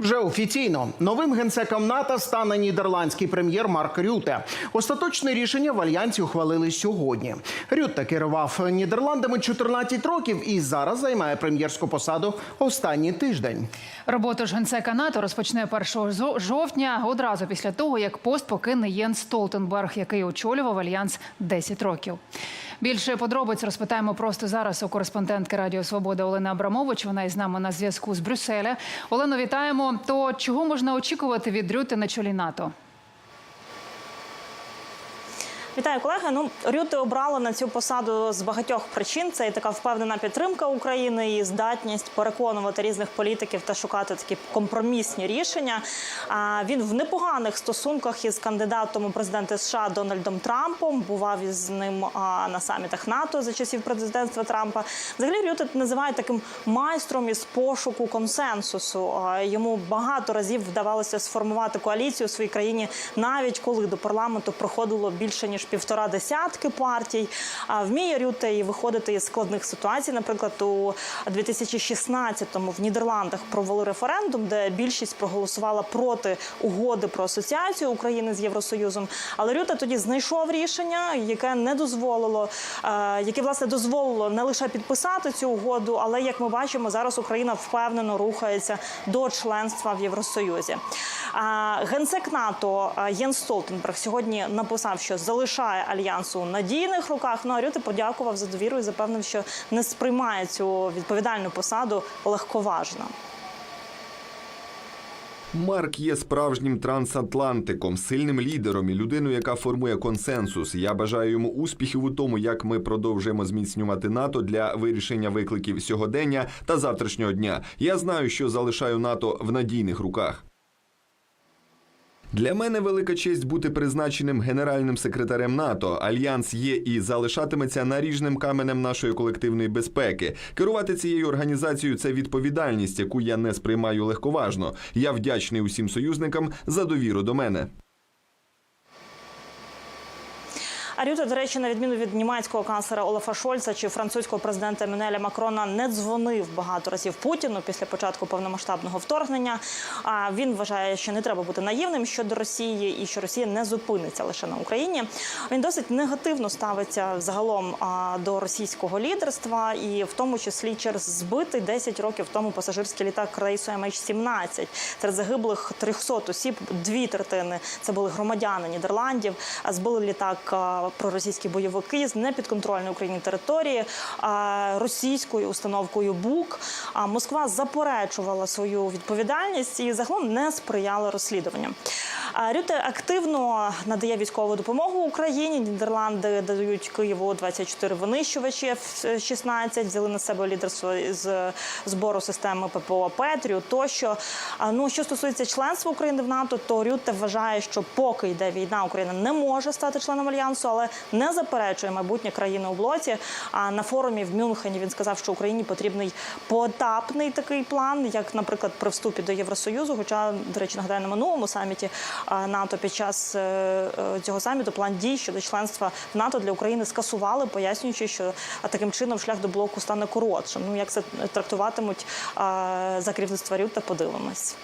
Вже офіційно новим генсеком НАТО стане нідерландський прем'єр Марк Рюте. Остаточне рішення в альянсі ухвалили сьогодні. Рюте керував Нідерландами 14 років і зараз займає прем'єрську посаду останній тиждень. Роботу ж генсека НАТО розпочне 1 зо- жовтня, одразу після того, як пост покине Єн Столтенберг, який очолював альянс 10 років. Більше подробиць розпитаємо просто зараз у кореспондентки Радіо Свобода Олени Абрамович. Вона із нами на зв'язку з Брюсселя. Олено, вітаємо. То чого можна очікувати від Рюти на чолі НАТО? Вітаю, колеги. Ну Рюти обрали на цю посаду з багатьох причин. Це і така впевнена підтримка України і здатність переконувати різних політиків та шукати такі компромісні рішення. А він в непоганих стосунках із кандидатом у президенти США Дональдом Трампом. Бував із ним на самітах НАТО за часів президентства Трампа. Взагалі Рюти називають таким майстром із пошуку консенсусу. Йому багато разів вдавалося сформувати коаліцію у своїй країні, навіть коли до парламенту проходило більше ніж півтора десятки партій. А вміє Рюте і виходити із складних ситуацій. Наприклад, у 2016-му в Нідерландах провели референдум, де більшість проголосувала проти угоди про асоціацію України з Євросоюзом. Але Рюте тоді знайшов рішення, яке не дозволило, е, яке власне дозволило не лише підписати цю угоду, але як ми бачимо, зараз Україна впевнено рухається до членства в Євросоюзі. Генсек НАТО Єн Столтенберг сьогодні написав, що залишає альянс у надійних руках. Ну а Рюте подякував за довіру і запевнив, що не сприймає цю відповідальну посаду легковажно. Марк є справжнім трансатлантиком, сильним лідером і людиною, яка формує консенсус. Я бажаю йому успіхів у тому, як ми продовжуємо зміцнювати НАТО для вирішення викликів сьогодення та завтрашнього дня. Я знаю, що залишаю НАТО в надійних руках. Для мене велика честь бути призначеним генеральним секретарем НАТО. Альянс є і залишатиметься наріжним каменем нашої колективної безпеки. Керувати цією організацією це відповідальність, яку я не сприймаю легковажно. Я вдячний усім союзникам за довіру до мене. А Рюте, до речі, на відміну від німецького канцлера Олафа Шольца чи французького президента Еммануеля Макрона не дзвонив багато разів Путіну після початку повномасштабного вторгнення. А він вважає, що не треба бути наївним щодо Росії і що Росія не зупиниться лише на Україні. Він досить негативно ставиться загалом до російського лідерства, і в тому числі через збитий 10 років тому пасажирський літак рейсу MH17. Серед загиблих 300 осіб, дві третини це були громадяни Нідерландів. Збили літак проросійські бойовики з непідконтрольної Україні території російською установкою БУК. А Москва заперечувала свою відповідальність і загалом не сприяла розслідуванням. Рюте активно надає військову допомогу Україні. Нідерланди дають Києву 24 винищувачі F-16, взяли на себе лідерство з збору системи ППО Петрію. Тощо, ну що стосується членства України в НАТО, то Рюте вважає, що поки йде війна, Україна не може стати членом альянсу, але не заперечує майбутнє країни у блоці. А на форумі в Мюнхені він сказав, що Україні потрібний поетапний такий план, як, наприклад, при вступі до Євросоюзу. Хоча, до речі, нагадаю, на минулому саміті НАТО під час е, е, цього саміту план дій щодо членства в НАТО для України скасували, пояснюючи, що таким чином шлях до блоку стане коротшим. Ну як це трактуватимуть за керівництва Рюта, подивимось.